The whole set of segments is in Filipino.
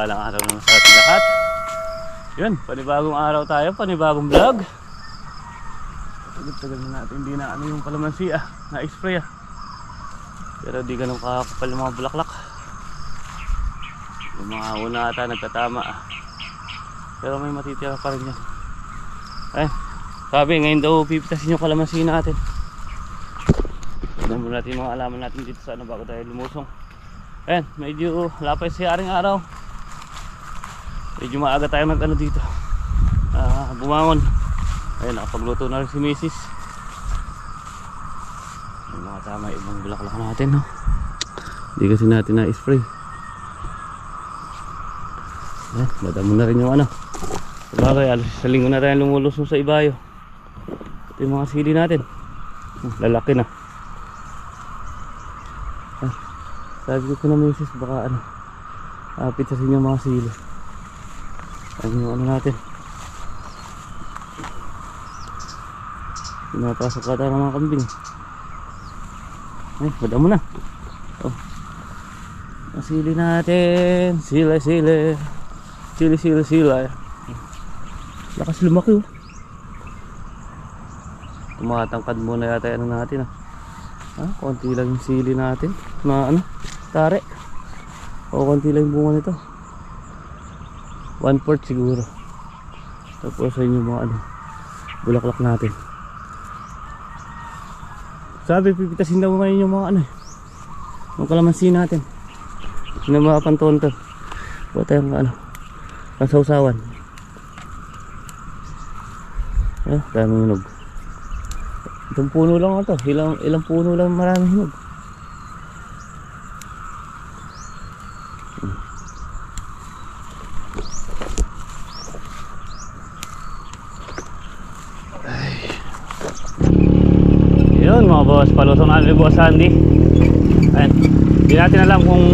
Sa mga pagpalang araw naman sa ating lahat. Yun, panibagong araw tayo, panibagong vlog. Tagal-tagal na natin, hindi na ano yung kalamansi ah, na-spray ah. Pero di ganun kakapal yung mga bulaklak. Yung mga una ata nagtatama ah. Pero may matitira pa rin yan. Ay, sabi ngayon daw pipitasin yung kalamansi natin. Tignan muna natin mga alaman natin dito sa ano bago tayo lumusong. Ayan, medyo lapay sa aring araw. Medyo maaga tayo mag ano dito. Ah, bumangon. Ayan, nakapagluto na rin si Mrs. Yung mga tama ibang bulaklak natin, no? Hindi kasi natin na-spray. Ayan, madamo na rin yung ano. Sabagay, alas sa linggo na tayo lumulusong sa ibayo. Ito yung mga sili natin. Hmm, Lalaki na. Sabi ko na misis baka ano apit sa inyo mga sili ano yung ano natin pinapasok ka tayo ng mga kambing ay madamo na oh. ang sili natin sila sila sili sila sila lakas lumaki oh tumatangkad muna yata ano natin ah Ah, konti lang yung sili natin. Na ano? Tare. O konti lang yung bunga nito. One fourth siguro. Tapos ayun yung mga ano, bulaklak natin. Sabi, pipitasin daw ngayon yung mga ano. Yung kalamansi natin. Yung mga pantonton. Huwag tayong ano, pansawsawan. Eh, daming hinog. Itong puno lang ito. Ilang, ilang puno lang maraming hinog. Yun mga boss, palusong namin ni Boss Sandy. Ayan. Hindi natin alam kung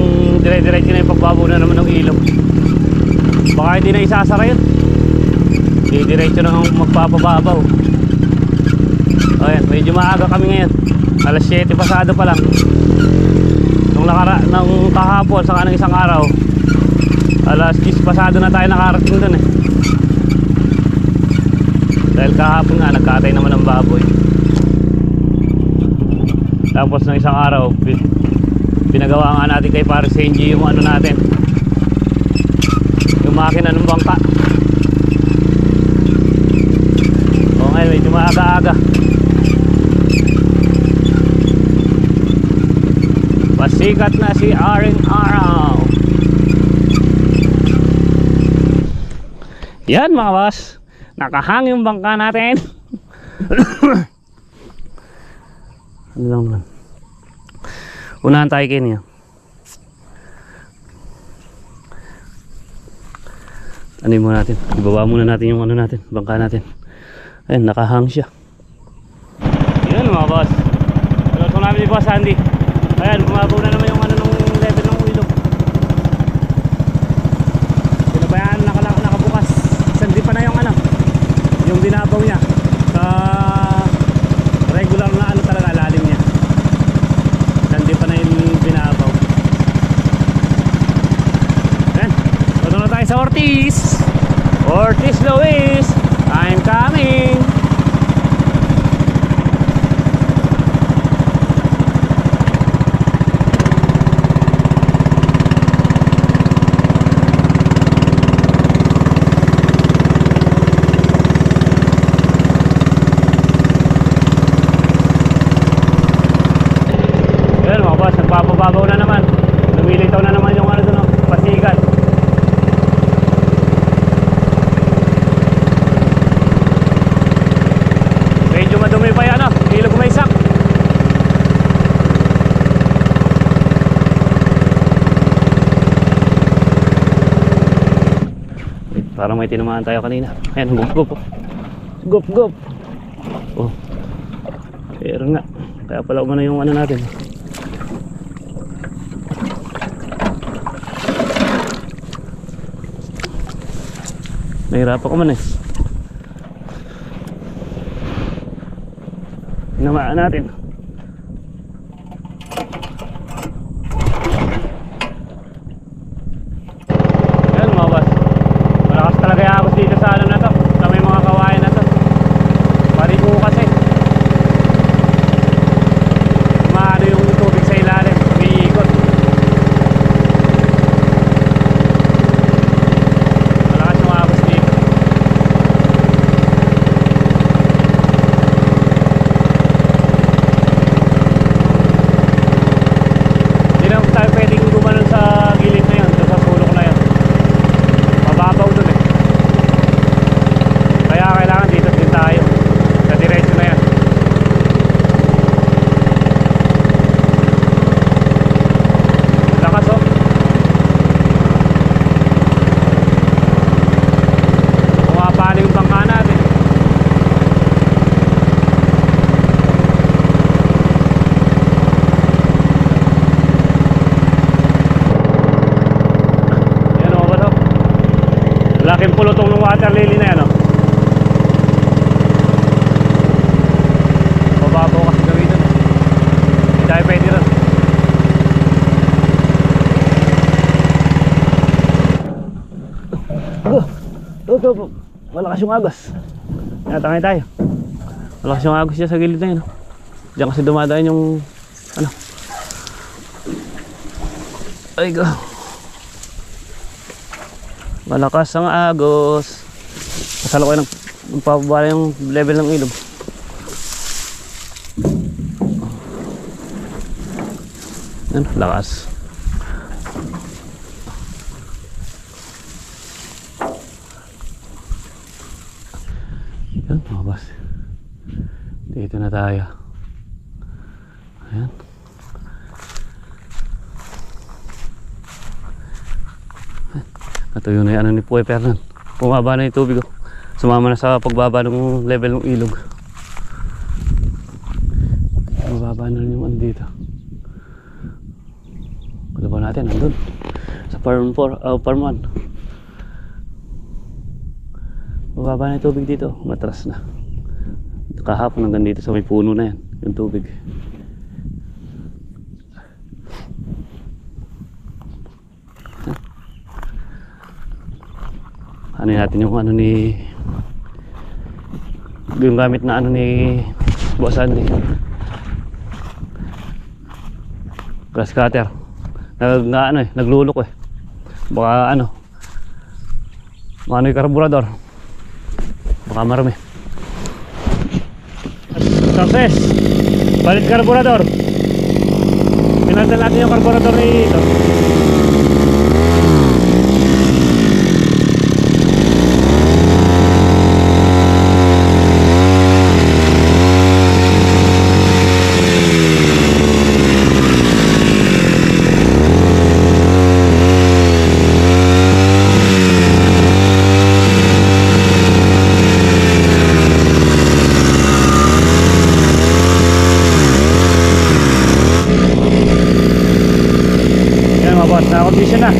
dire-diretso na yung pagbabo na naman ng ilog. Baka hindi na isasara yun. Hindi diretso na magpapababaw. Ayan, medyo maaga kami ngayon. Alas 7 pasado pa lang. Nung nakara nung kahapon sa kanang isang araw. Alas 10 pasado na tayo nakarating doon eh. Dahil kahapon nga nagkatay naman ng baboy. Tapos ng isang araw, pin- pinagawa nga natin kay Paris Senji yung ano natin. Yung makina ng bangka. O ngayon, medyo maaga-aga. Pasikat na si Aring Araw. Yan mga boss. Nakahang yung bangka natin. ano lang man. Unahan tayo kayo niya. Ano yung muna natin? Ibaba muna natin yung ano natin, bangka natin. Ayun, nakahang siya. Yun mga boss. Tulad ko namin ni Boss Andy. Ayan, bumabaw na naman yung ano nung level ng ilog. Pinabayaan naka, naka, nakabukas. Sandi pa na yung ano, yung binabaw niya. Sa regular na ano talaga lalim niya. Sandi pa na yung binabaw. Ayan, punta na tayo sa Ortiz. Ortiz Luis, I'm coming. Ayan mga boss, nagpapababaw na naman. Lumilitaw na naman yung ano doon, oh, pasikat. Medyo madumi pa yan, oh. Ilog may sak. Parang may tinamaan tayo kanina. Ayan, gup gup. oh. Pero nga, kaya pala umano yung ano natin. Nahirapan ko man eh. Namaan natin. Mr. Lily na yan, oh. Mababaw kasi gawin doon. Hindi tayo pwede ron. Oh, oh. Malakas yung agos. Natangay tayo. Malakas yung agos siya sa gilid na yun. oh. Diyan kasi dumadaan yung ano. Ay go. Malakas ang agos. Kasalo ko ng magpapabala yung level ng ilog. Ano, lakas. Yan, mga boss. Dito na tayo. Ayan. Natuyo na yung ano ni Puy Fernan. Bumaba na yung tubig. Oh. Sumama na sa pagbaba ng level ng ilog. Mababa na yung ano dito. Kalaban natin, nandun. Sa farm 4, uh, farm 1. Mababa na yung tubig dito. Matras na. Kahapon hanggang dito sa may puno na yan. Yung tubig. ano natin yung ano ni yung gamit na ano ni Boss Andy grass cutter nag, na, ano eh, naglulok eh baka ano ano yung karburador baka marami success balit karburador pinalitan natin yung karburador ni ito Yan mga boss, nakakondition na.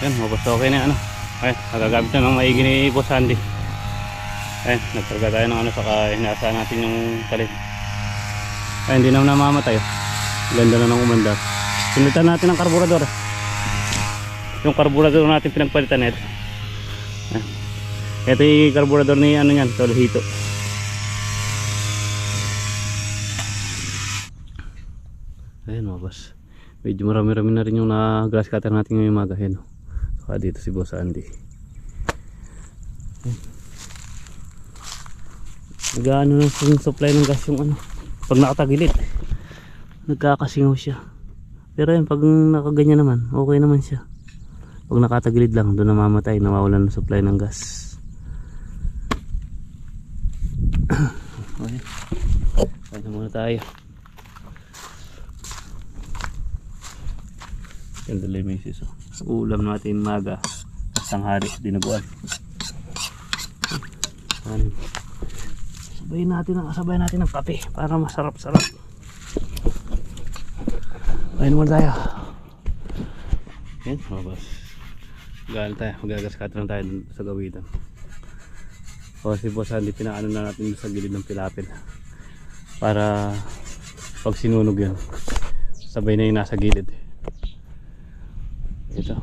Yan mga boss, okay na yan, ano. Ayun, nagagamit na ng maigi ni Boss Andy. Ayun, nagkarga tayo ng ano, saka hinasa natin yung talim. Ayun, hindi naman namamatay. Ganda na ng umandar. Pinitan natin ang karburador. eh yung carburetor natin pinagpalitan ito Ah. ito yung carburetor ni ano yan Tolhito ayun mga boss medyo marami rami na rin yung na grass cutter natin ngayong umaga ayun oh. saka dito si boss Andy nag-ano na yung supply ng gas yung ano pag nakatagilid nagkakasingaw siya pero yun pag nakaganyan naman okay naman siya pag nakatagilid lang, doon namamatay, nawawalan ng supply ng gas. okay. Kaya na muna tayo. Ganda lang. Oh. Ulam natin maga. Tanghari, dinaguan. Ano. Sabay natin ang sabay natin ng kape para masarap-sarap. Kain muna tayo. Yan, boss. Galing tayo, magagaskat lang tayo sa gawitan. O si boss Andy, pinaano na natin sa gilid ng pilapil. Para pag sinunog yun, sabay na yung nasa gilid. Ito.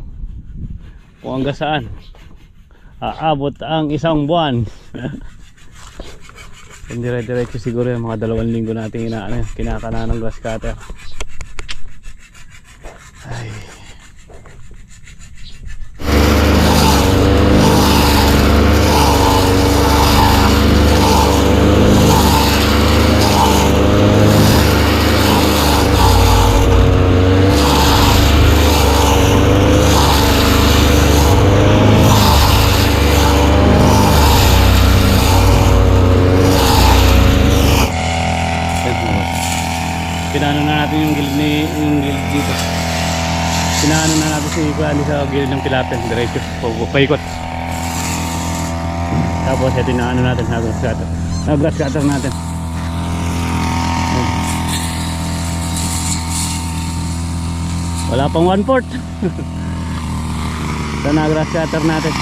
Kung hanggang saan, aabot ang isang buwan. Hindi dire-diretso siguro yung mga dalawang linggo natin inaano, kinakana ng grass cutter. Ay. Pinano na natin yung gilid ni yung gilid dito. Pinano na natin si Kuya sa gilid ng tilapia, diretso, pa- paikot. Tapos ito na ano natin sa Ah, grass cutter natin. Wala pang one fourth. Ito na grass cutter natin.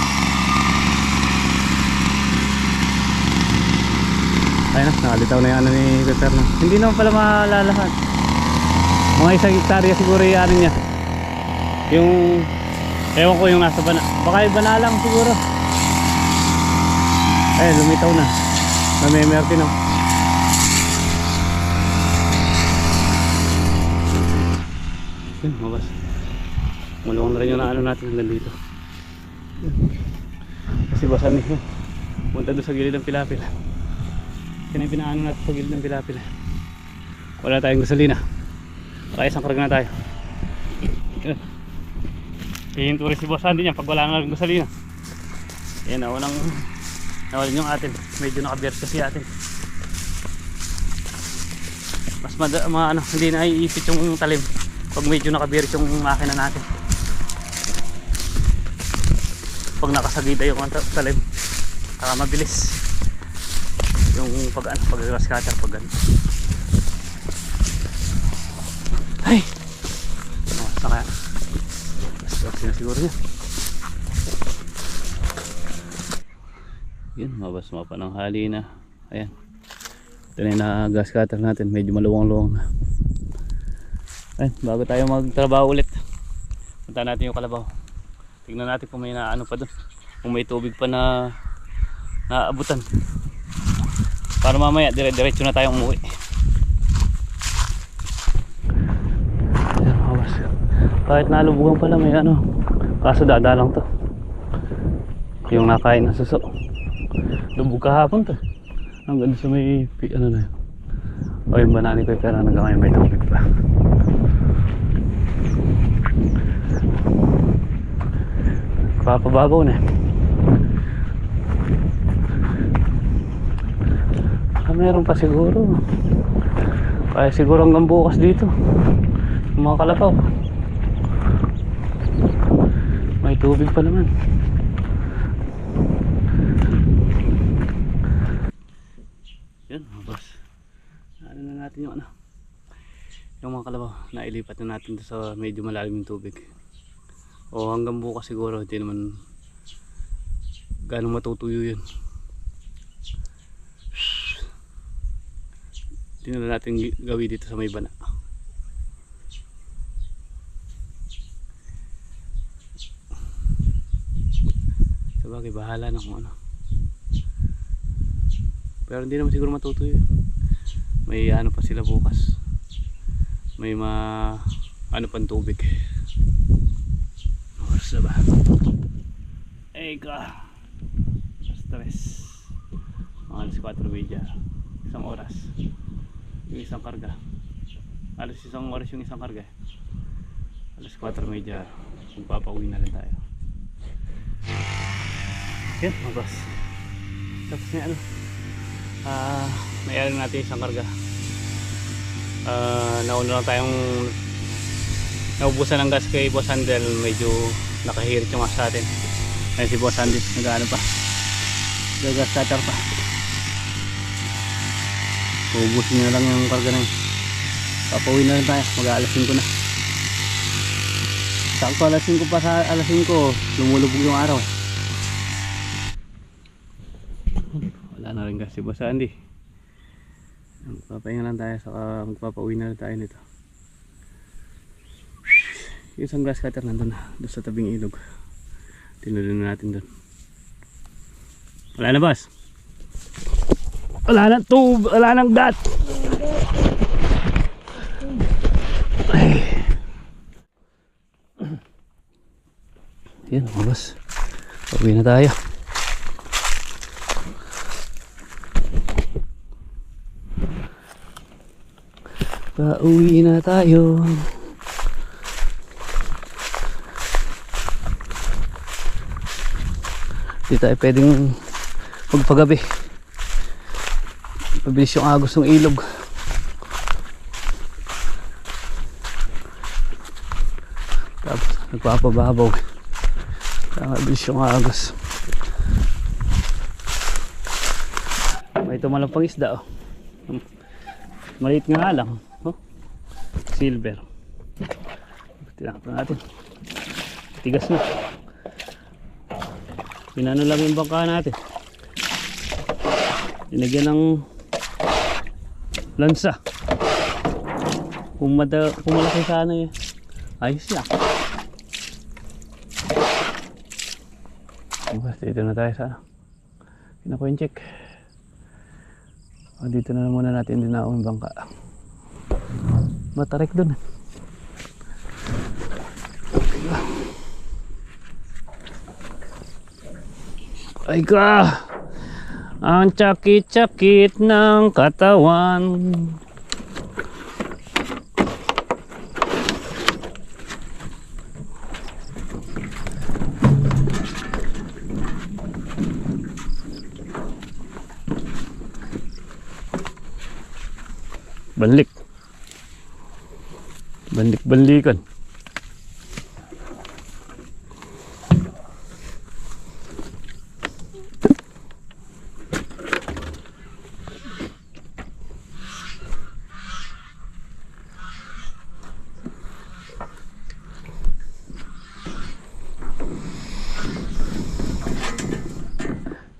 Ayun na, nakalitaw na yung ano ni Pepper na. Hindi naman pala malalahat. Mga isang hektarya siguro yung ano niya. Yung, ewan ko yung nasa bana. Baka yung bana lang siguro. Ay, lumitaw na. Namemerte na. Yun, mabas. Maluwang na rin yung ano natin hanggang dito. Kasi basan niyo. Punta doon sa gilid ng pilapil. Yan yung pinaano natin sa gilid ng pilapil. Wala tayong gasolina. Kaya isang karga na tayo. Yun. Hihinto rin si Boss Andy niya pag wala rin gasolina. Yan na, unang nawalin yung atin. Medyo nakabiyers kasi atin. Mas mada, ma, ano, hindi na iipit yung talim pag medyo nakabiyers yung makina natin. Pag nakasagida yung ta- talim, saka mabilis yung pag ano, pag grass cutter pag ano. Ay! Oh, saka Basta na siguro niya. Yun, mabas mapa ng hali na. Ayan. Ito na yung gas cutter natin. Medyo maluwang-luwang na. Ayan, bago tayo magtrabaho ulit. Punta natin yung kalabaw. Tignan natin kung may naano pa doon. Kung may tubig pa na naabutan. Para mamaya dire-diretso na tayong umuwi. Ayan, mabas. Kahit nalubugan pala may ano. Kaso dadalang to. Yung nakain ng suso. Lubog kahapon to. Hanggang sa may ano na yun. O yung banani ko pero hanggang ngayon may tubig pa. Papababaw na. Ah, meron pa siguro. Kaya siguro hanggang bukas dito. Mga kalabaw. May tubig pa naman. Mga boss. Ano na natin yung ano. Yung mga kalabaw, nailipat na natin sa medyo malalim yung tubig. O hanggang bukas siguro, hindi naman ganong matutuyo yun. Hindi na natin gawin dito sa may bana. Sabagay, bahala na kung ano. Pero hindi naman siguro matutuyo. May ano pa sila bukas. May ma ano pang tubig. Oras na ba? Ay ka. Stress. Mga alas 4 media. Isang oras. Yung isang karga. Alas isang oras yung isang karga. Alas 4 media. Magpapauwi na rin tayo. Yan, mga boss. Tapos may ano. Ah, may ano natin isang karga. Ah, nauna lang tayong naubusan ng gas kay Boss Handel. Medyo nakahirit yung gas sa atin. Ayun si Boss Andy, nag-ano pa. Nag-gas cutter pa. Ubusin nyo lang yung karga na yun. Papauwi na rin tayo. Mag-aalasin ko na. Sakto alasin ko pa sa alasin ko. Lumulubog yung araw. eh. Na rin kasi Boss Andy. Magpapahinga lang tayo saka magpapauwi na rin tayo nito. Yung isang grass cutter nandun na. Doon sa tabing ilog. Tinuloy na natin doon. Wala na boss. Wala nang tub. Wala nang gat. Ay. Yan boss. Pauwi na tayo. Pauwi na tayo. Hindi tayo pwedeng magpagabi. Mabilis yung agos ng ilog. Tapos nagpapababaw. Mabilis yung agos. May Dito malang pang isda oh. Maliit nga lang. Silver. Tinakpan natin. Tigas na. Pinano lang yung bangka natin. Dinagyan ng lansa. Kung, mada, kung malaki sana yun. Ayos lang. Basta dito na tayo sa Pinapoint check. O, dito na muna natin dinaong yung bangka. Matarik dun. Ay ka! Ang tsakit-tsakit ng katawan. Banlik. Banlik-banlikan.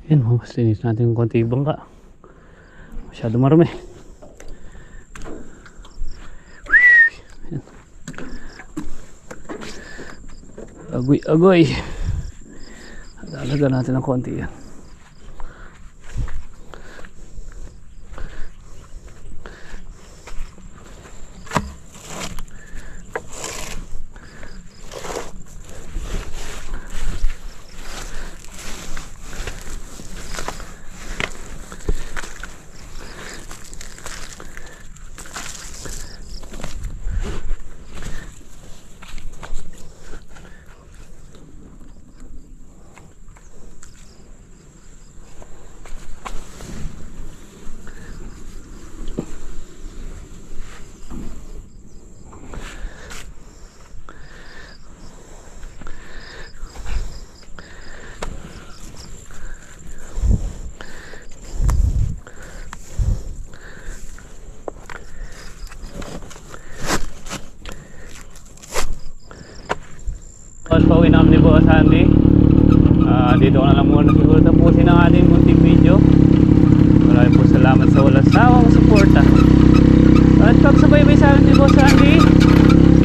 Yan, mas linis natin yung konti yung bangka. Masyado marami. Agoy, agoy. Dalaga natin ng konti yan. Tapos pauwi namin ni Boss Andy. Ah, dito ko na lang muna siguro tapusin ang ating munting video. Maraming po salamat sa walang sawang suporta. At pagsubaybay sa amin ni Boss Andy.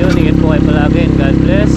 Yun, ingat po kayo palagi and God bless.